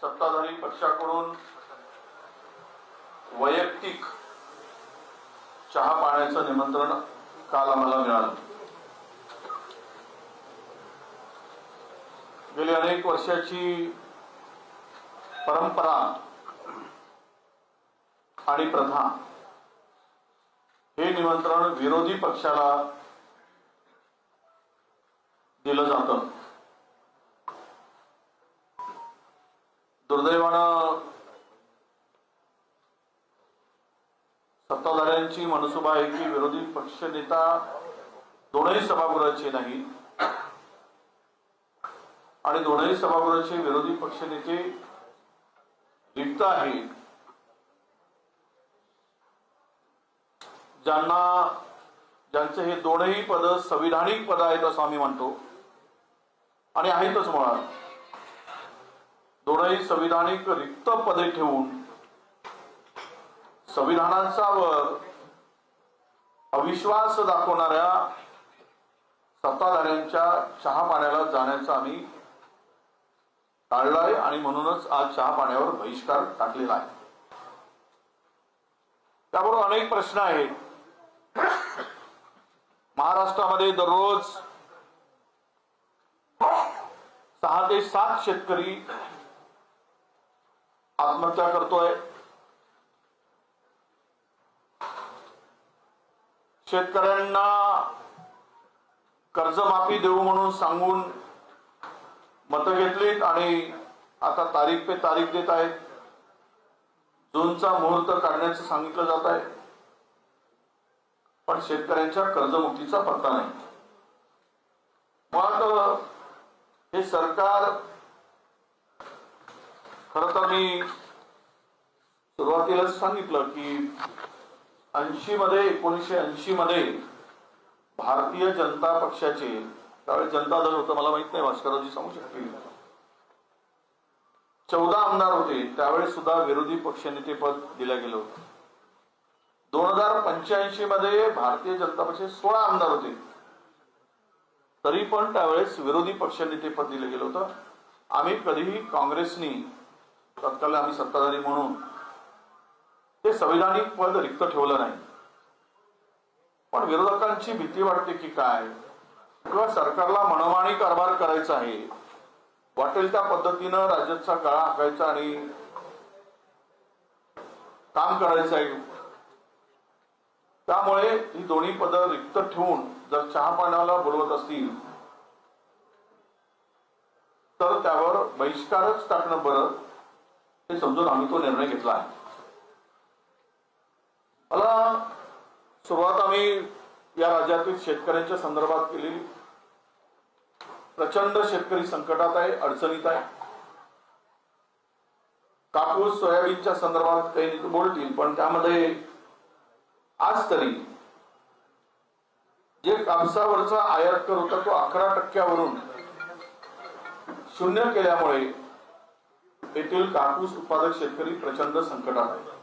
सत्ताधारी पक्षाकडून वैयक्तिक चहा पाण्याचं निमंत्रण काल आम्हाला मिळालं. गेली अनेक वर्षाची परंपरा आणि प्रथा हे निमंत्रण विरोधी पक्षाला दिलं जातं. दुर्दैवानं सत्ताधाऱ्यांची मनसुबा आहे की विरोधी पक्ष नेता दोनही सभागृहाचे नाही. आणि दोनही सभागृहाचे विरोधी पक्ष नेते रिक्त आहेत. ज्यांना ज्यांचे हे दोनही पद संविधानिक पद आहेत असं आम्ही म्हणतो. आणि आहेतच मुळात. दोनही संविधानिक रिक्त पदे ठेवून संविधानाचा वर अविश्वास दाखवणाऱ्या सत्ताधाऱ्यांच्या चहा पाण्याला जाण्याचा आम्ही टाळलाय आणि म्हणूनच आज चहा पाण्यावर बहिष्कार टाकलेला आहे. त्याबरोबर अनेक प्रश्न आहेत. महाराष्ट्रामध्ये दररोज सहा ते सात शेतकरी आत्महत्या करतोय. शेतकऱ्यांना कर्जमाफी देऊ म्हणून सांगून मतं घेतलीत आणि आता तारीख पे तारीख देत आहेत. जूनचा मुहूर्त काढण्याचं सांगितलं जात आहे. पण शेतकऱ्यांच्या कर्जमुक्तीचा पत्ता नाही. मुळात हे सरकार खर तर मी सुरुवातीलाच सांगितलं की ऐंशी मध्ये एकोणीसशे ऐंशी मध्ये भारतीय जनता पक्षाचे त्यावेळी जनता दल होतं मला माहीत नाही भास्कररावजी सांगू शकतील. चौदा आमदार होते त्यावेळेस सुद्धा विरोधी पक्षनेते पद दिलं गेलं होतं. दोन हजार पंच्याऐंशी मध्ये भारतीय जनता पक्षाचे सोळा आमदार होते. तरी पण त्यावेळेस विरोधी पक्षनेते पद दिलं गेलं होतं. आम्ही कधीही काँग्रेसनी तत्काल आम्ही सत्ताधारी म्हणून ते संविधानिक पद रिक्त ठेवलं नाही. पण विरोधकांची भीती वाटते की काय? किंवा सरकारला मनमानी कारभार करायचा आहे. वाटेल त्या पद्धतीनं राज्याचा गळा हाकायचा आणि काम करायचं आहे. त्यामुळे ही दोन्ही पद रिक्त ठेवून जर चहा पाण्याला बोलवत असतील तर त्यावर बहिष्कारच टाकणं बरं. हे समजून आम्ही तो निर्णय घेतला आहे. मला सुरुवात आम्ही या राज्यातील शेतकऱ्यांच्या संदर्भात केलेली. प्रचंड शेतकरी संकटात आहे अडचणीत आहे. कापूस सोयाबीनच्या संदर्भात काही बोलतील पण त्यामध्ये आज तरी जे कापसावरचा आयात कर होता तो अकरा टक्क्यावरून शून्य केल्यामुळे येथील कापूस उत्पादक शेतकरी प्रचंड संकटात आहे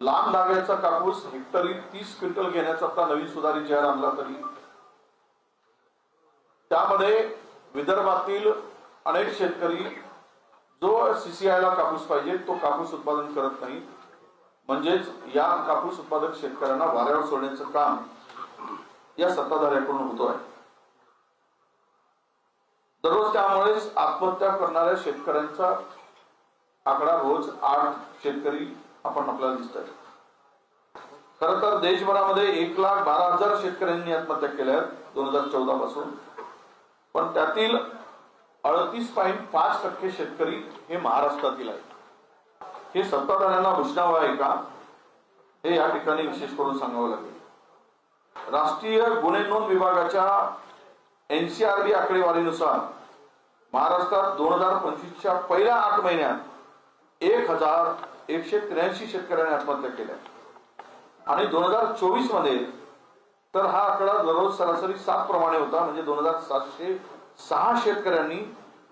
लांब दाव्याचा कापूस हेक्टरी तीस क्विंटल घेण्याचा आता नवीन सुधारित जाहीर आणला तरी. त्यामध्ये विदर्भातील अनेक शेतकरी जो सीसीआयला कापूस पाहिजे तो कापूस उत्पादन करत नाही. म्हणजेच या कापूस उत्पादक शेतकऱ्यांना वाऱ्यावर सोडण्याचं काम या सत्ताधाऱ्याकडून होतो आहे दररोज त्यामुळेच आत्महत्या करणाऱ्या शेतकऱ्यांचा आकडा रोज आठ शेतकरी आपण आपल्याला दिसत आहे खर तर देशभरामध्ये एक लाख बारा हजार शेतकऱ्यांनी आत्महत्या केल्या आहेत दोन हजार चौदा पासून. पण त्यातील अडतीस पॉईंट पाच टक्के शेतकरी हे महाराष्ट्रातील आहेत. हे सत्ताधाऱ्यांना भूषणावं आहे का? हे या ठिकाणी विशेष करून सांगावं लागेल. राष्ट्रीय गुन्हे नोंद विभागाच्या एनसीआरबी आकडेवारीनुसार महाराष्ट्रात दोन हजार पंचवीसच्या पहिल्या आठ महिन्यात एक हजार एकशे त्र्याऐंशी शेतकऱ्यांनी आत्महत्या केल्या. आणि दोन हजार चोवीसमध्ये तर हा आकडा दररोज सरासरी सात प्रमाणे होता म्हणजे दोन हजार सातशे सहा शेतकऱ्यांनी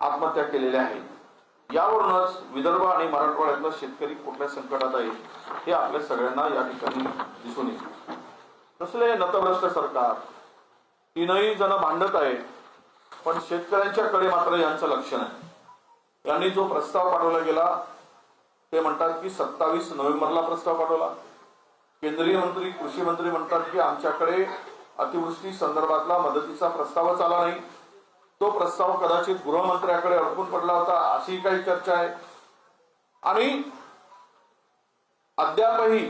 आत्महत्या केलेल्या आहेत यावरूनच विदर्भ आणि मराठवाड्यातला शेतकरी कुठल्या संकटात आहे हे आपल्या सगळ्यांना या ठिकाणी दिसून येईल. कसले नतभ्रष्ट सरकार तीनही जण भांडत आहेत. पण शेतकऱ्यांच्याकडे मात्र यांचं लक्ष नाही. यांनी जो प्रस्ताव पाठवला गेला ते म्हणतात की सत्तावीस नोव्हेंबरला प्रस्ताव पाठवला. केंद्रीय मंत्री कृषी मंत्री म्हणतात की आमच्याकडे अतिवृष्टी संदर्भातला मदतीचा प्रस्तावच आला नाही. तो प्रस्ताव कदाचित गृहमंत्र्याकडे अडकून पडला होता अशी काही चर्चा आहे. आणि अद्यापही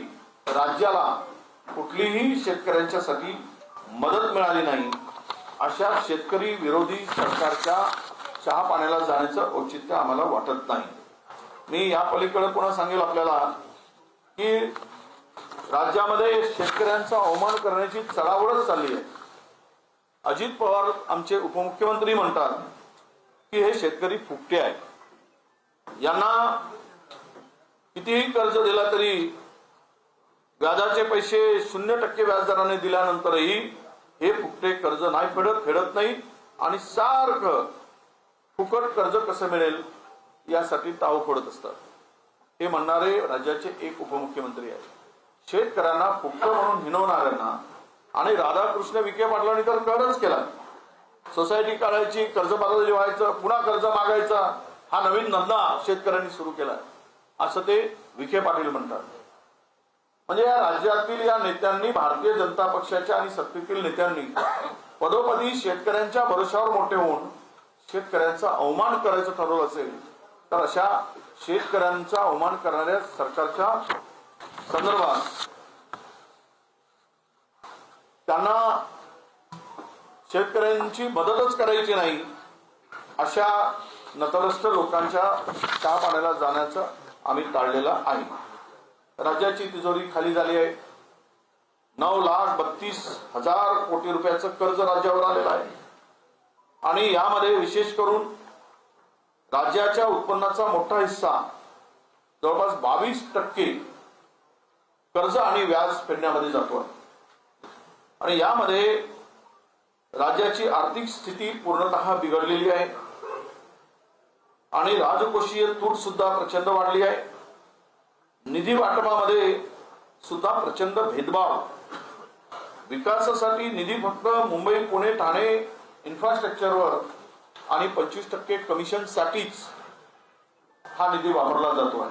राज्याला कुठलीही शेतकऱ्यांच्यासाठी मदत मिळाली नाही अशा शेतकरी विरोधी सरकारच्या चहा पाण्याला जाण्याचं औचित्य आम्हाला वाटत नाही. मी या पलीकडे पुन्हा सांगेल आपल्याला की राज्यामध्ये शेतकऱ्यांचा अवमान करण्याची चढावडच चालली आहे. अजित पवार आमचे उपमुख्यमंत्री म्हणतात की हे शेतकरी फुकटे आहेत. यांना कितीही कर्ज दिला तरी व्याजाचे पैसे शून्य टक्के व्याजदराने दिल्यानंतरही हे फुकटे कर्ज नाही फेडत फेडत नाही. आणि सारखं फुकट कर्ज कसं मिळेल यासाठी ताव फोडत असतात. हे म्हणणारे राज्याचे एक उपमुख्यमंत्री आहेत. शेतकऱ्यांना फुकट म्हणून हिनवणाऱ्यांना आणि राधाकृष्ण विखे पाटलांनी तर करच केला. सोसायटी काढायची कर्ज बाजारी व्हायचं पुन्हा कर्ज मागायचा हा नवीन धंदा शेतकऱ्यांनी सुरू केला. असं ते विखे पाटील म्हणतात. म्हणजे या राज्यातील या नेत्यांनी भारतीय जनता पक्षाच्या आणि सत्तेतील नेत्यांनी पदोपदी शेतकऱ्यांच्या भरोशावर मोठे होऊन शेतकऱ्यांचा अवमान करायचं ठरवलं असेल तर अशा शेतकऱ्यांचा अवमान करणाऱ्या सरकारच्या संदर्भात त्यांना शेतकऱ्यांची मदतच करायची नाही अशा नतरस्थ लोकांच्या ताप पाण्याला जाण्याचं आम्ही टाळलेलं आहे. राज्याची तिजोरी खाली झाली आहे. नऊ लाख बत्तीस हजार कोटी रुपयाचं कर्ज राज्यावर आलेलं आहे. आणि यामध्ये विशेष करून राज्याच्या उत्पन्नाचा मोठा हिस्सा जवळपास बावीस टक्के कर्ज आणि व्याज फेडण्यामध्ये जातो आहे. आणि यामध्ये राज्याची आर्थिक स्थिती पूर्णतः बिघडलेली आहे. आणि राजकोषीय तूट सुद्धा प्रचंड वाढली आहे. निधी वाटपामध्ये सुद्धा प्रचंड भेदभाव. विकासासाठी निधी फक्त मुंबई पुणे ठाणे इन्फ्रास्ट्रक्चरवर आणि पंचवीस टक्के कमिशनसाठीच हा निधी वापरला जातो आहे.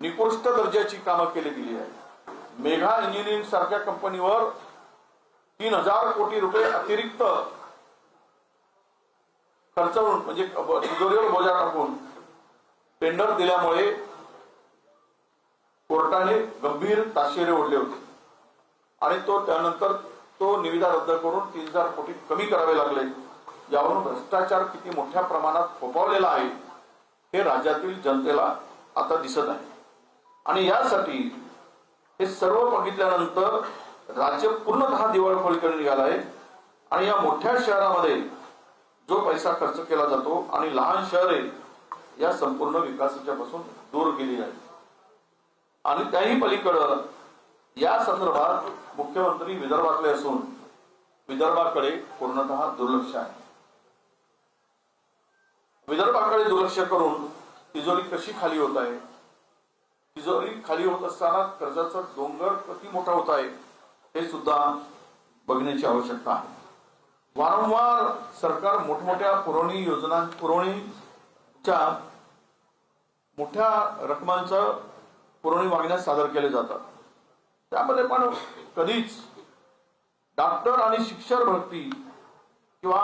निकृष्ट दर्जाची कामं केली गेली आहे मेघा इंजिनिअरिंग सारख्या कंपनीवर तीन हजार कोटी रुपये अतिरिक्त खर्चवून म्हणजे तिजोरीवर बोजा टाकून टेंडर दिल्यामुळे कोर्टाने गंभीर ताशेरे ओढले होते. आणि तो त्यानंतर तो निविदा रद्द करून तीन हजार कोटी कमी करावे लागले. यावरून भ्रष्टाचार किती मोठ्या प्रमाणात फोपावलेला आहे हे राज्यातील जनतेला आता दिसत आहे. आणि यासाठी हे सर्व बघितल्यानंतर राज्य पूर्णतः दिवाळखोळीकडे निघाला आहे. आणि या मोठ्या शहरामध्ये जो पैसा खर्च केला जातो आणि लहान शहरे या संपूर्ण विकासाच्या पासून दूर गेली आहेत. आणि त्याही पलीकडं या संदर्भात मुख्यमंत्री विदर्भातले असून विदर्भाकडे पूर्णतः दुर्लक्ष आहे. विदर्भाकडे दुर्लक्ष करून तिजोरी कशी खाली होत आहे? तिजोरी खाली होत असताना कर्जाचा डोंगर किती मोठा होत आहे हे सुद्धा बघण्याची आवश्यकता आहे. वारंवार सरकार मोठमोठ्या पुरवणी योजना पुरवणीच्या मोठ्या रकमांचं पुरवणी मागण्या सादर केले जातात. त्यामध्ये पण कधीच डॉक्टर आणि शिक्षक भरती किंवा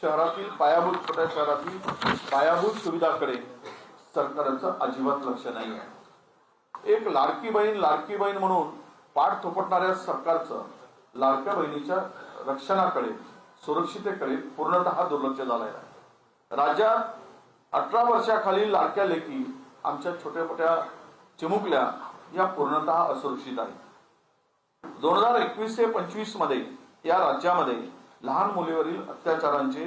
शहरातील पायाभूत छोट्या शहरातील पायाभूत सुविधाकडे सरकारचं अजिबात लक्ष नाही आहे. एक लाडकी बहीण लाडकी बहीण म्हणून पाठ थोपटणाऱ्या सरकारचं लाडक्या बहिणीच्या रक्षणाकडे सुरक्षितेकडे पूर्णतः दुर्लक्ष झालंय. राज्यात अठरा वर्षाखालील लाडक्या लेखी आमच्या छोट्या मोठ्या चिमुकल्या या पूर्णतः असुरक्षित आहेत. दोन हजार एकवीस ते पंचवीसमध्ये या राज्यामध्ये लहान मुलीवरील अत्याचारांचे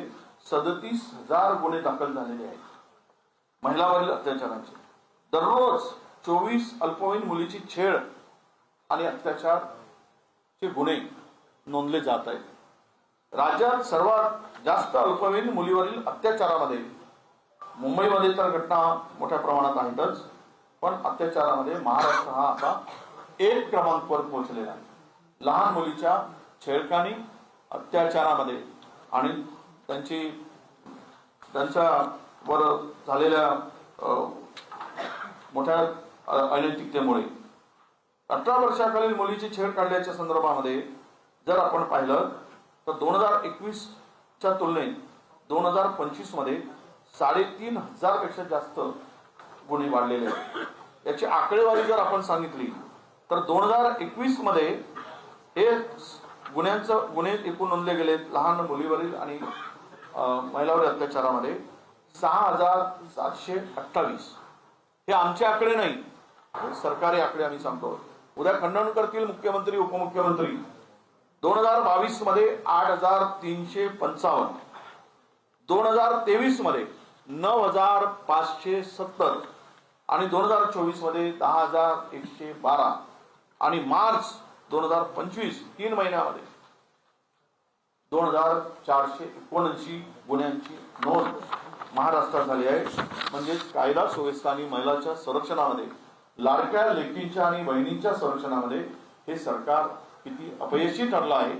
सदतीस हजार गुन्हे दाखल झालेले आहेत. महिलावरील अत्याचारांचे. दररोज चोवीस अल्पवयीन मुलीची छेड आणि अत्याचारचे गुन्हे नोंदले जात आहेत. राज्यात सर्वात जास्त अल्पवयीन मुलीवरील अत्याचारामध्ये मुंबईमध्ये तर घटना मोठ्या प्रमाणात आहेतच. पण अत्याचारामध्ये महाराष्ट्र हा आता एक क्रमांकवर पोहोचलेला आहे. लहान मुलीच्या छेडखानी अत्याचारामध्ये आणि त्यांची त्यांच्या वर झालेल्या अं, मोठ्या अनैतिकतेमुळे. अठरा वर्षाखालील मुलीची छेड काढल्याच्या संदर्भामध्ये जर आपण पाहिलं तर दोन हजार एकवीसच्या तुलनेत दोन हजार पंचवीसमध्ये साडेतीन हजारपेक्षा जास्त गुन्हे वाढलेले आहेत. याची आकडेवारी जर आपण सांगितली तर दोन हजार एकवीसमध्ये हे गुन्ह्यांचं गुन्हे एकूण नोंदले गेलेत लहान मुलीवरील आणि महिलावरील अत्याचारामध्ये सहा हजार सातशे अठ्ठावीस. हे आमचे आकडे नाही सरकारी आकडे आम्ही सांगतो. उद्या खंडन करतील मुख्यमंत्री उपमुख्यमंत्री. दोन हजार बावीसमध्ये आठ हजार तीनशे पंचावन्न. दोन हजार तेवीसमध्ये नऊ हजार पाचशे सत्तर. आणि दोन हजार चोवीसमध्ये दहा हजार एकशे बारा आणि मार्च दोन हजार पंचवीस तीन महिन्यामध्ये दोन हजार चारशे एकोणऐंशी गुन्ह्यांची नोंद महाराष्ट्रात झाली आहे. म्हणजेच कायदा सुव्यवस्था आणि महिलाच्या संरक्षणामध्ये लाडक्या लेकींच्या आणि बहिणींच्या संरक्षणामध्ये हे सरकार किती अपयशी ठरलं आहे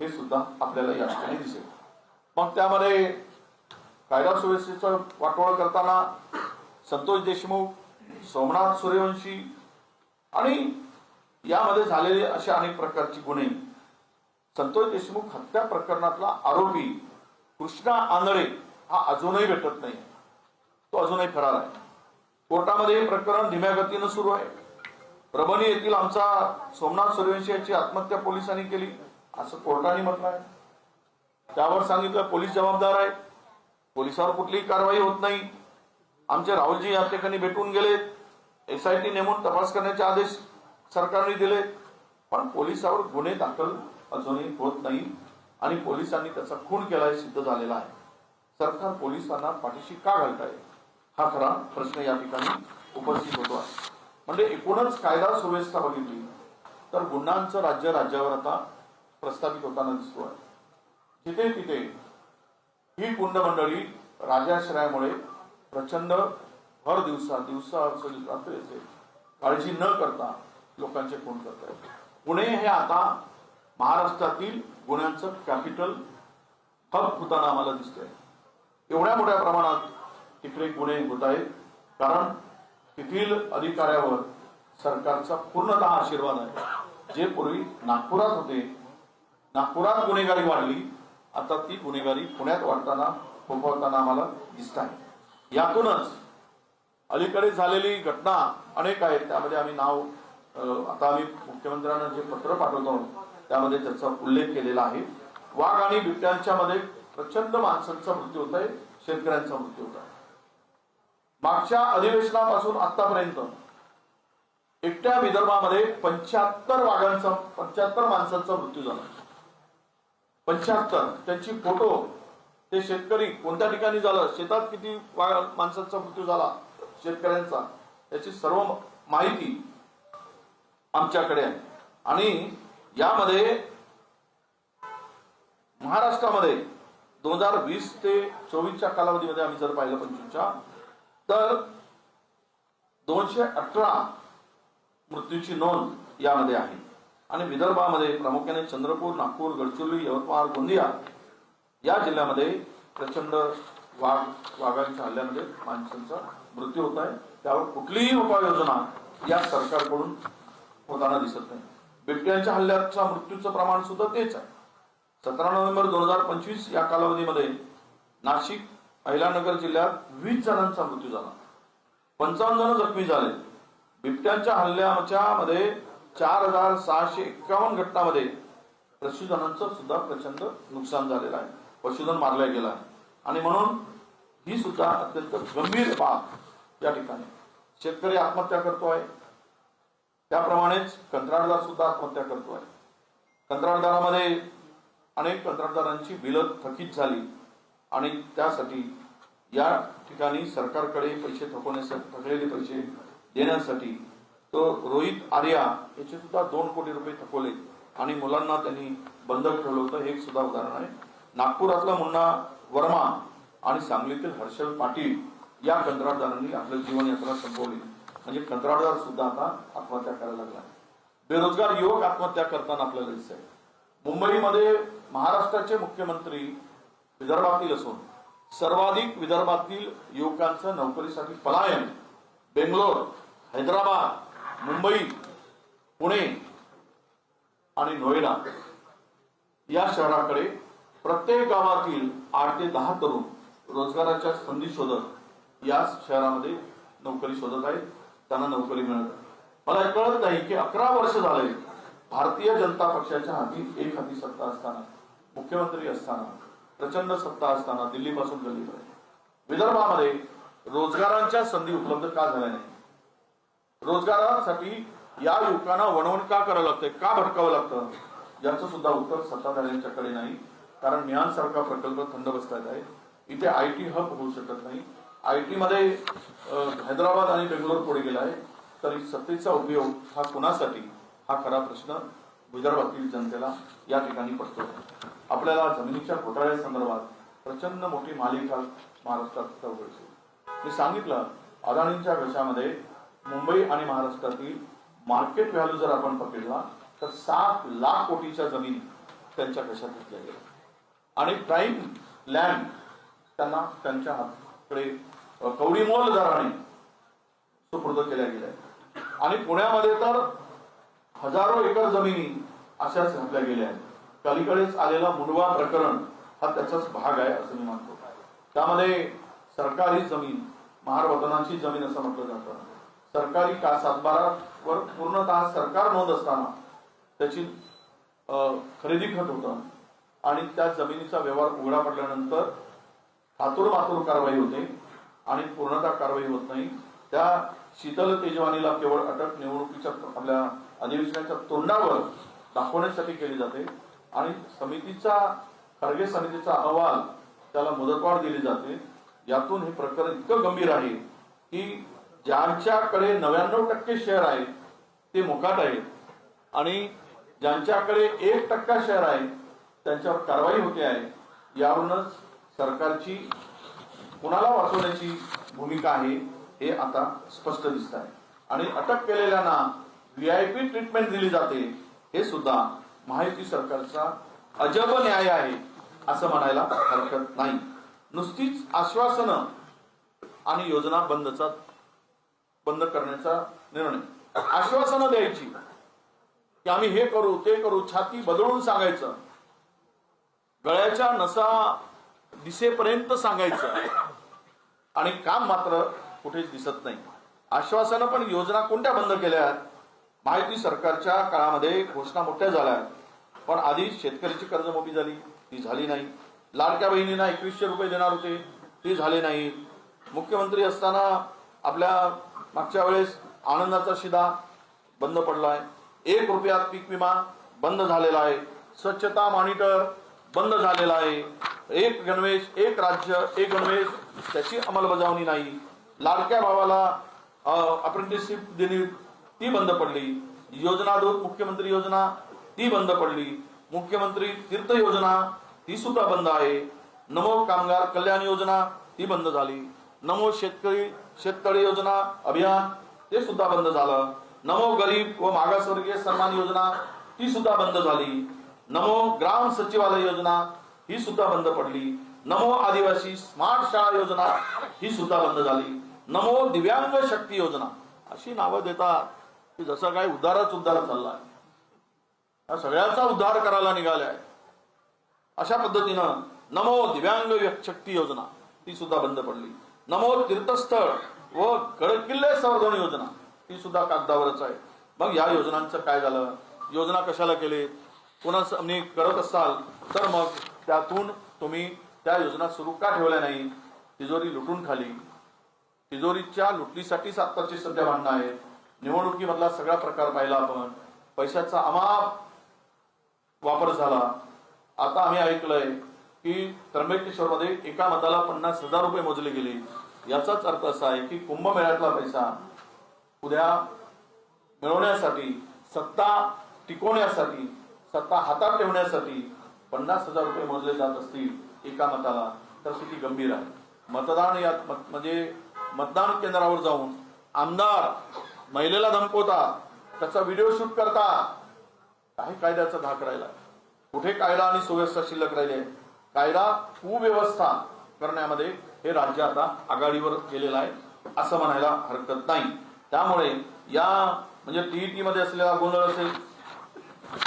हे सुद्धा आपल्याला या ठिकाणी दिसेल. मग त्यामध्ये कायदा सुव्यवस्थेचं वाटोळ करताना संतोष देशमुख सोमनाथ सूर्यवंशी आणि यामध्ये झालेले असे अनेक प्रकारची गुन्हे. संतोष देशमुख हत्या प्रकरणातला आरोपी कृष्णा आंधळे हा अजूनही भेटत नाही. तो अजूनही फरार आहे. कोर्टामध्ये हे प्रकरण धीम्या गतीनं सुरू आहे. परभणी येथील आमचा सोमनाथ सूर्यवंशी याची आत्महत्या पोलिसांनी केली असं कोर्टाने म्हटलं आहे. त्यावर सांगितलं पोलीस जबाबदार आहे. पोलिसावर कुठलीही कारवाई होत नाही. आमचे राहुलजी या ठिकाणी भेटून गेलेत एस आय टी नेमून तपास करण्याचे आदेश सरकारने दिले. पण पोलिसावर गुन्हे दाखल अजूनही होत नाही आणि पोलिसांनी त्याचा खून केला हे सिद्ध झालेला आहे. सरकार पोलिसांना पाठीशी का घालताय? हा खरा प्रश्न या ठिकाणी उपस्थित होतो आहे. म्हणजे एकूणच कायदा सुव्यवस्था बघितली तर गुन्ह्यांचं राज्य राज्यावर आता प्रस्थापित होताना दिसतो आहे जिथे तिथे ही कुंड मंडळी राजाश्रयामुळे प्रचंड भर दिवसा दिवसा असेल रात्री काळजी न करता लोकांचे खून करत आहेत पुणे हे आता महाराष्ट्रातील गुन्ह्यांचं कॅपिटल हब होताना आम्हाला दिसतंय. एवढ्या मोठ्या प्रमाणात तिकडे गुन्हे होत आहेत. कारण तेथील अधिकाऱ्यावर सरकारचा पूर्णतः आशीर्वाद आहे. जे पूर्वी नागपुरात होते नागपुरात गुन्हेगारी वाढली आता ती गुन्हेगारी पुण्यात वाढताना फोफवताना आम्हाला दिसत आहे यातूनच अलीकडे झालेली घटना अनेक आहेत. त्यामध्ये आम्ही नाव आता आम्ही मुख्यमंत्र्यांना जे पत्र पाठवतो त्यामध्ये त्याचा उल्लेख केलेला आहे. वाघ आणि बिबट्यांच्या मध्ये प्रचंड माणसांचा मृत्यू होत आहे शेतकऱ्यांचा मृत्यू होत आहे मागच्या अधिवेशनापासून आतापर्यंत एकट्या विदर्भामध्ये पंच्याहत्तर वाघांचा पंच्याहत्तर माणसांचा मृत्यू झाला. पंच्याहत्तर. त्यांची फोटो ते शेतकरी कोणत्या ठिकाणी झालं? शेतात किती माणसांचा मृत्यू झाला? शेतकऱ्यांचा. याची सर्व माहिती आमच्याकडे आहे. आणि यामध्ये महाराष्ट्रामध्ये दोन हजार वीस ते चोवीसच्या कालावधीमध्ये आम्ही जर पाहिलं पंचवीसच्या तर दोनशे अठरा मृत्यूची नोंद यामध्ये आहे. आणि विदर्भामध्ये प्रामुख्याने चंद्रपूर नागपूर गडचिरोली यवतमाळ गोंदिया या जिल्ह्यामध्ये प्रचंड वाघ वाघांच्या हल्ल्यामध्ये माणसांचा मृत्यू होत आहे. त्यावर कुठलीही उपाययोजना या सरकारकडून होताना दिसत नाही. बिबट्यांच्या हल्ल्याच्या मृत्यूचं प्रमाण सुद्धा तेच आहे. सतरा नोव्हेंबर दोन हजार पंचवीस या कालावधीमध्ये नाशिक अहिलानगर जिल्ह्यात वीस जणांचा मृत्यू झाला. पंचावन्न जण जखमी झाले. बिबट्यांच्या हल्ल्याच्या मध्ये चार हजार सहाशे एक्कावन्न घटनामध्ये पशुधनांचं सुद्धा प्रचंड नुकसान झालेलं आहे. पशुधन मारला गेला. आणि म्हणून ही सुद्धा अत्यंत गंभीर बाब या ठिकाणी. शेतकरी आत्महत्या करतो आहे त्याप्रमाणेच कंत्राटदार सुद्धा आत्महत्या करतो आहे कंत्राटदारामध्ये अनेक कंत्राटदारांची बिलं थकीत झाली. आणि त्यासाठी या ठिकाणी सरकारकडे पैसे थकवण्यासाठी थकलेले पैसे देण्यासाठी तो रोहित आर्या याचे सुद्धा दोन कोटी रुपये थकवले. आणि मुलांना त्यांनी बंधक ठेवलं होतं. हे एक सुद्धा उदाहरण आहे. नागपुरातला मुन्ना वर्मा आणि सांगलीतील हर्षल पाटील या कंत्राटदारांनी आपलं जीवनयात्रा संपवली. म्हणजे कंत्राटदार सुद्धा आता आत्महत्या करायला लागला. बेरोजगार युवक आत्महत्या करताना आपल्याला दिसत आहे मुंबईमध्ये महाराष्ट्राचे मुख्यमंत्री विदर्भातील असून सर्वाधिक विदर्भातील युवकांचं नोकरीसाठी पलायन बेंगलोर हैदराबाद मुंबई पुणे आणि नोएडा या शहराकडे प्रत्येक गावातील आठ ते दहा तरुण रोजगाराच्या संधी शोधत याच शहरामध्ये नोकरी शोधत आहेत. त्यांना नोकरी मिळत मला कळत नाही की अकरा वर्ष झाले भारतीय जनता पक्षाच्या हाती एक हाती सत्ता असताना मुख्यमंत्री असताना प्रचंड सत्ता असताना दिल्लीपासून गल्लीपर्यंत विदर्भामध्ये रोजगारांच्या संधी उपलब्ध का झाल्या नाही? रोजगारासाठी या युवकांना वणवण का करावं लागतंय? का भटकावं लागतं? याचं सुद्धा उत्तर सत्ताधाऱ्यांच्याकडे नाही. कारण मियान सारखा प्रकल्प थंड बसतात आहे. इथे आय टी हब होऊ शकत नाही. आय टी मध्ये हैदराबाद आणि बेंगलोर पुढे गेला आहे. तरी सत्तेचा उपयोग हा कुणासाठी? हा खरा प्रश्न विदर्भातील जनतेला या ठिकाणी पडतो. आपल्याला जमिनीच्या घोटाळ्यासंदर्भात प्रचंड मोठी मालिका महाराष्ट्रात उघडली मी सांगितलं अदानींच्या घशामध्ये मुंबई आणि महाराष्ट्रातील मार्केट व्हॅल्यू जर आपण पकडला तर सात लाख कोटीच्या जमिनी त्यांच्या घशात घेतल्या गेल्या. आणि प्राईम लँड त्यांना त्यांच्या हातकडे कवडीमोल दराने सुपूर्द केल्या गेल्या. आणि पुण्यामध्ये तर हजारो एकर जमिनी अशाच घातल्या गेल्या. आहेत पलीकडेच आलेला मुंडवा प्रकरण हा त्याचाच भाग आहे असं मी मानतो. त्यामध्ये सरकारी जमीन महारवतनाची जमीन असं म्हटलं जातं. सरकारी का सातबारावर पूर्णतः सरकार नोंद असताना त्याची खरेदी खत होतं. आणि त्या जमिनीचा व्यवहार उघडा पडल्यानंतर हातूर मातूर कारवाई होते आणि पूर्णतः कारवाई होत नाही. त्या शीतल तेजवानीला केवळ अटक निवडणुकीच्या आपल्या अधिवेशनाच्या तोंडावर दाखवण्यासाठी केली जाते आणि समितीचा खरगे समितीचा अहवाल त्याला मुदतवाढ दिली जाते. यातून हे प्रकरण इतकं गंभीर आहे की ज्यांच्याकडे नव्याण्णव टक्के शेअर आहेत ते मुकाट आहेत. आणि ज्यांच्याकडे एक टक्का शेअर आहे त्यांच्यावर कारवाई होते आहे यावरूनच सरकारची कुणाला वाचवण्याची भूमिका आहे हे आता स्पष्ट दिसत आहे. आणि अटक केलेल्यांना व्हीआयपी ट्रीटमेंट दिली जाते हे सुद्धा माहिती सरकारचा अजब न्याय आहे असं म्हणायला हरकत नाही. नुसतीच आश्वासनं आणि योजना बंदचा बंद करण्याचा निर्णय. आश्वासनं द्यायची. की आम्ही हे करू ते करू छाती बदलून सांगायचं. गळ्याच्या नसा दिसेपर्यंत सांगायचं. आणि काम मात्र कुठेच दिसत नाही. आश्वासनं पण योजना कोणत्या बंद केल्या? माहिती सरकारच्या काळामध्ये घोषणा मोठ्या झाल्या. पण आधी शेतकऱ्याची कर्जमाफी झाली. ती झाली नाही. लाडक्या बहिणींना एकवीसशे रुपये देणार होते. ते झाले नाही. मुख्यमंत्री असताना आपल्या मागच्या वेळेस आनंदाचा शिदा बंद पडलाय. एक रुपयात पीक विमा बंद झालेला आहे. स्वच्छता मॉनिटर बंद झालेला आहे. एक गणवेश एक राज्य एक गणवेश त्याची अंमलबजावणी नाही. लाडक्या भावाला अप्रेंटिसशिप दिली ती बंद पडली. योजना दोन मुख्यमंत्री योजना ती बंद पडली. मुख्यमंत्री तीर्थ योजना ती सुद्धा बंद आहे. नमो कामगार कल्याण योजना ती बंद झाली. नमो शेतकरी शेततळे योजना अभियान ते सुद्धा बंद झालं. नमो गरीब व मागासवर्गीय सन्मान योजना ती सुद्धा बंद झाली. नमो ग्राम सचिवालय योजना ही सुद्धा बंद पडली. नमो आदिवासी स्मार्ट शाळा योजना ही सुद्धा बंद झाली. नमो दिव्यांग शक्ती योजना अशी नावं देतात. की जसं काय उद्धारच उद्धार चाललाय. या सगळ्याचा उद्धार करायला निघालाय अशा पद्धतीनं नमो दिव्यांग शक्ती योजना ती सुद्धा बंद पडली. नमो तीर्थस्थळ व गडकिल्ले संवर्धन योजना ती सुद्धा कागदावरच आहे. मग या योजनांचं काय झालं? योजना कशाला केली पुन्हा तुम्ही करत असाल तर मग त्यातून तुम्ही त्या योजना सुरू का ठेवल्या नाही? तिजोरी लुटून खाली. तिजोरीच्या लुटणीसाठीच आत्ताची सध्या भांडणं आहेत. निवडणुकीमधला सगळा प्रकार पाहिला आपण. पैशाचा अमाप वापर झाला. आता आम्ही ऐकलंय की त्र्यंबकेश्वरमध्ये एका मताला पन्नास हजार रुपये मोजले गेले. याचाच अर्थ असा आहे की कुंभमेळ्यातला पैसा उद्या मिळवण्यासाठी सत्ता टिकवण्यासाठी सत्ता हातात ठेवण्यासाठी पन्नास हजार रुपये मोजले जात असतील एका मताला तर स्थिती गंभीर आहे. मतदान यात म्हणजे मतदान केंद्रावर जाऊन आमदार महिलेला धमकवतात त्याचा व्हिडिओ शूट करतात काही कायद्याचा धाक राहिला. कुठे कायदा आणि सुव्यवस्था शिल्लक राहिली आहे? कायदा कुव्यवस्था करण्यामध्ये हे राज्य आता आघाडीवर गेलेलं आहे असं म्हणायला हरकत नाही. त्यामुळे या म्हणजे टीईटी मध्ये असलेला गोंधळ असेल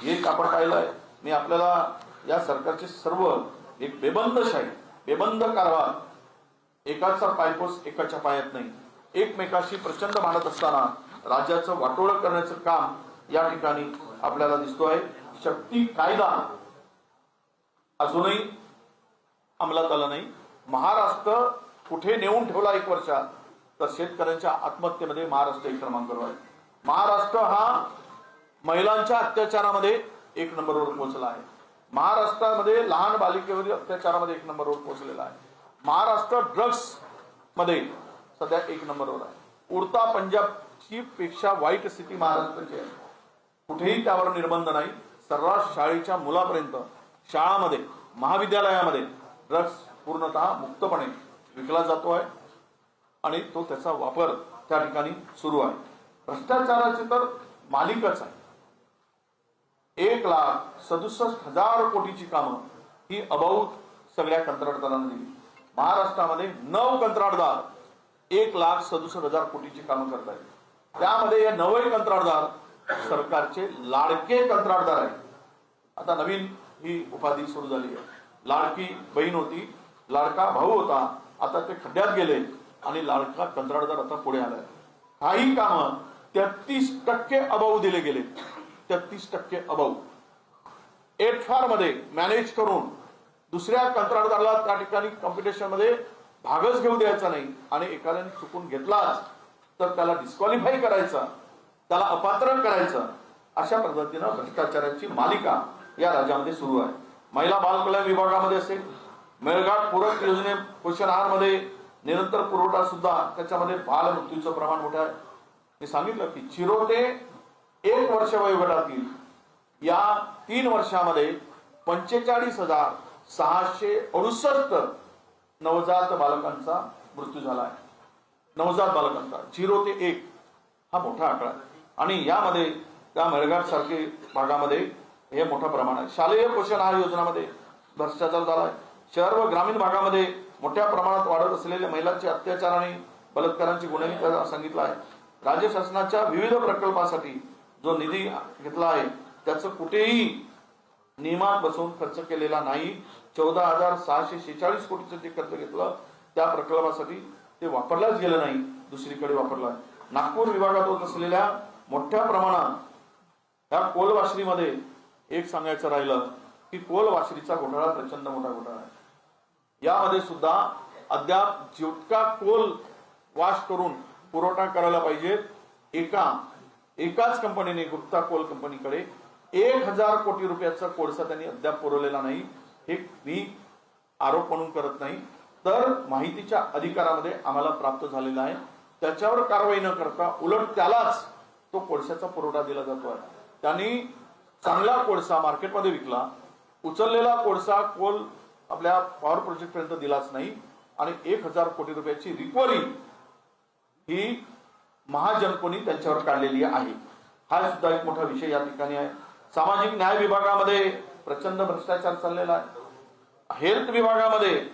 एक आपण पाहिलंय मी आपल्याला या सरकारची सर्व एक बेबंदशाही बेबंद कारभार एकाचा पायपोस एकाच्या पायात नाही. एकमेकाशी प्रचंड मांडत असताना राज्याचं वाटोळं करण्याचं काम या ठिकाणी आपल्याला दिसतो आहे शक्ती कायदा अजूनही अंमलात आला नाही. महाराष्ट्र कुठे नेऊन ठेवला एक वर्षात? तर शेतकऱ्यांच्या आत्महत्येमध्ये महाराष्ट्र एक क्रमांकावर आहे. महाराष्ट्र हा महिलांच्या अत्याचारामध्ये एक नंबरवर पोहोचला आहे. महाराष्ट्रामध्ये लहान बालिकेवरील अत्याचारामध्ये एक नंबरवर पोहोचलेला आहे. महाराष्ट्र ड्रग्समध्ये सध्या एक नंबरवर आहे. उडता पंजाबची पेक्षा वाईट स्थिती महाराष्ट्राची आहे. कुठेही त्यावर निर्बंध नाही. सर्रास शाळेच्या मुलापर्यंत शाळामध्ये महाविद्यालयामध्ये ड्रग्स पूर्णतः मुक्तपणे विकला जातो आहे आणि तो त्याचा वापर त्या ठिकाणी सुरू आहे. भ्रष्टाचाराचे तर मालिकच आहे. एक लाख सदुसष्ट हजार कोटीची कामं ही अबाऊत सगळ्या कंत्राटदारांना दिली. महाराष्ट्रामध्ये नऊ कंत्राटदार एक लाख सदुसष्ट हजार कोटीची कामं करत आहेत. त्यामध्ये हे नवे कंत्राटदार सरकारचे लाडके कंत्राटदार आहेत. आता नवीन ही उपाधी सुरू झाली आहे. लाडकी बहीण होती लाडका भाऊ होता आता ते खड्ड्यात गेले आणि लाडका कंत्राटदार आता पुढे आलाय. काही कामं तेहतीस टक्के अभाव दिले गेले तेहतीस टक्के अभाव एट फारमध्ये मॅनेज करून दुसऱ्या कंत्राटदाराला त्या ठिकाणी कॉम्पिटिशनमध्ये भागच घेऊ द्यायचा नाही आणि एखाद्याने चुकून घेतलाच तर त्याला डिस्क्वालिफाय करायचा त्याला अपात्र करायचं अशा पद्धतीनं भ्रष्टाचाराची मालिका या राज्यामध्ये सुरू आहे. महिला बाल कल्याण विभागामध्ये असेल मेळघाट पूरक योजने पोषण आहारमध्ये निरंतर पुरवठा सुद्धा त्याच्यामध्ये बाल मृत्यूचं प्रमाण मोठं आहे. मी सांगितलं की चिरोटे एक वर्ष वयोगटातील या तीन वर्षामध्ये पंचेचाळीस हजार सहाशे अडुसष्ट नवजात बालकांचा मृत्यू झाला आहे. नवजात बालकांचा झिरो ते एक हा मोठा आकडा आहे. आणि यामध्ये त्या मेळघाट सारखे भागामध्ये हे मोठं प्रमाण आहे. शालेय पोषण आहार योजनामध्ये भ्रष्टाचार झाला आहे. शहर व ग्रामीण भागामध्ये मोठ्या प्रमाणात वाढत असलेल्या महिलांचे अत्याचार आणि बलात्कारांची गुन्हेही सांगितलं आहे. राज्य शासनाच्या विविध प्रकल्पासाठी जो निधी घेतला आहे त्याचं कुठेही नियमात बसवून खर्च केलेला नाही. चौदा हजार सहाशे शेचाळीस कोटीचं जे खर्च घेतलं त्या प्रकल्पासाठी ते वापरलाच गेलं नाही दुसरीकडे वापरला. आहे नागपूर विभागात होत असलेल्या मोठ्या प्रमाणात या कोलवाशरीमध्ये एक सांगायचं राहिलं की कोलवाशरीचा घोटाळा प्रचंड मोठा घोटाळा आहे. यामध्ये सुद्धा अद्याप जितका कोल वाश करून पुरवठा करायला पाहिजे एका एकाच कंपनीने गुप्ता कोल कंपनीकडे एक हजार कोटी रुपयाचा कोळसा त्यांनी अद्याप पुरवलेला नाही. हे मी आरोप म्हणून करत नाही. तर माहितीच्या अधिकारामध्ये आम्हाला प्राप्त झालेला आहे. त्याच्यावर कारवाई न करता उलट त्यालाच तो कोळशाचा पुरवठा दिला जातो आहे त्यांनी चांगला कोळसा मार्केटमध्ये विकला. उचललेला कोळसा कोल आपल्या पॉवर प्रोजेक्ट पर्यंत दिलाच नाही. आणि एक हजार कोटी रुपयाची रिकव्हरी ही महाजनकोनी त्यांच्यावर काढलेली आहे. हा सुद्धा एक मोठा विषय या ठिकाणी आहे. सामाजिक न्याय विभागामध्ये प्रचंड भ्रष्टाचार चाललेला आहे. हेल्थ विभागामध्ये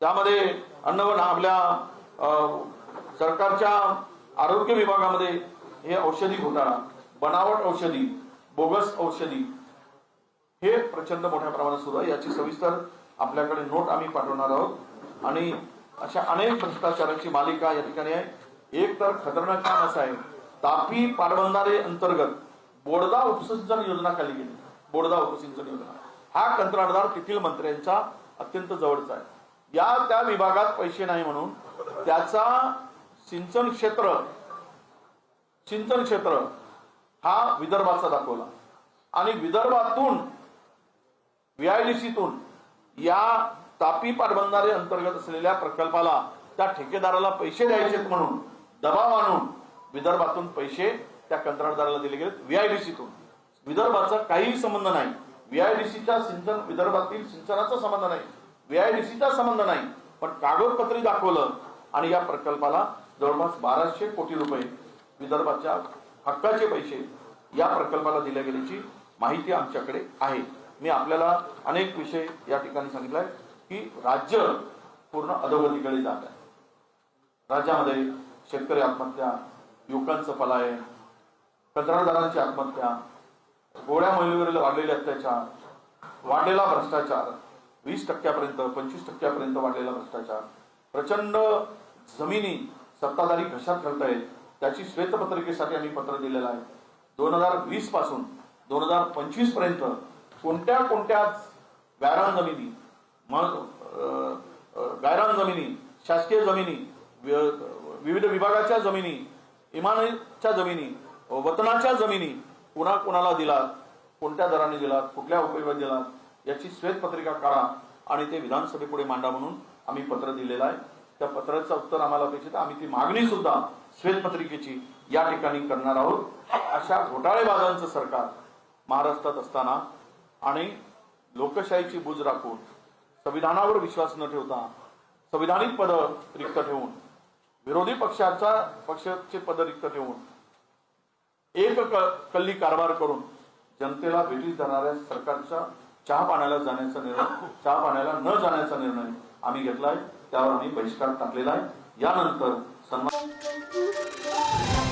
त्यामध्ये अन्न व आपल्या अं, सरकारच्या आरोग्य विभागामध्ये हे औषधी घोटाळा बनावट औषधी बोगस औषधी हे प्रचंड मोठ्या प्रमाणात सुरू आहे. याची सविस्तर आपल्याकडे नोट आम्ही पाठवणार आहोत. आणि अशा अनेक भ्रष्टाचाराची मालिका या ठिकाणी आहे. एक तर खतरनाक काम असं आहे. तापी पाटबंधारे अंतर्गत बोडदा उपसिंचन योजना खाली गेली. बोडदा उपसिंचन योजना. हा कंत्राटदार तेथील मंत्र्यांचा अत्यंत जवळचा आहे. या त्या विभागात पैसे नाही म्हणून त्याचा सिंचन क्षेत्र सिंचन क्षेत्र हा विदर्भाचा दाखवला. आणि विदर्भातून व्हीआयडीसीतून या तापी पाटबंधारे अंतर्गत असलेल्या प्रकल्पाला त्या ठेकेदाराला पैसे द्यायचेत म्हणून दबाव आणून विदर्भातून पैसे त्या कंत्राटदाराला दिले गेलेत. व्हीआयडीसीतून विदर्भाचा काहीही संबंध नाही. व्हीआयडीसीच्या सिंचन विदर्भातील सिंचनाचा संबंध नाही. व्हीआयडीसीचा संबंध नाही. पण कागदपत्री दाखवलं आणि या प्रकल्पाला जवळपास बाराशे कोटी रुपये विदर्भाच्या हक्काचे पैसे या प्रकल्पाला दिल्या गेल्याची माहिती आमच्याकडे आहे. मी आपल्याला अनेक विषय या ठिकाणी सांगितलाय की राज्य पूर्ण अधोगतीकडे जात आहे. राज्यामध्ये शेतकरी आत्महत्या युवकांचं पलायन कंत्राटदारांची आत्महत्या गोळ्या महिलेवरील वाढलेले अत्याचार वाढलेला भ्रष्टाचार वीस टक्क्यापर्यंत पंचवीस टक्क्यापर्यंत वाढलेला भ्रष्टाचार प्रचंड जमिनी सत्ताधारी घशात घालतायत त्याची श्वेतपत्रिकेसाठी आम्ही पत्र दिलेलं आहे. दोन हजार वीसपासून दोन हजार पंचवीसपर्यंत कोणत्या कोणत्या गायरान जमिनी मग गायरान जमिनी शासकीय जमिनी विविध विभागाच्या जमिनी इमानच्या जमिनी वतनाच्या जमिनी कुणा कुणाला दिलात कोणत्या दराने दिलात कुठल्या उपयोगात दिलात याची श्वेतपत्रिका काढा आणि ते विधानसभेपुढे मांडा म्हणून आम्ही पत्र दिलेलं आहे. त्या पत्राचं उत्तर आम्हाला अपेक्षित आम्ही ती मागणी सुद्धा श्वेतपत्रिकेची या ठिकाणी करणार आहोत. अशा घोटाळेबाजांचं सरकार महाराष्ट्रात असताना आणि लोकशाहीची बूज राखून संविधानावर विश्वास न ठेवता संविधानिक पद रिक्त ठेवून विरोधी पक्षाचा पक्षाचे पद रिक्त ठेवून एक कल्ली कारभार करून जनतेला भेटीस जाणाऱ्या सरकारच्या चहा पाण्याला जाण्याचा निर्णय चहा पाण्याला न जाण्याचा निर्णय आम्ही घेतलाय त्यावर आम्ही बहिष्कार टाकलेला आहे. यानंतर सन्मान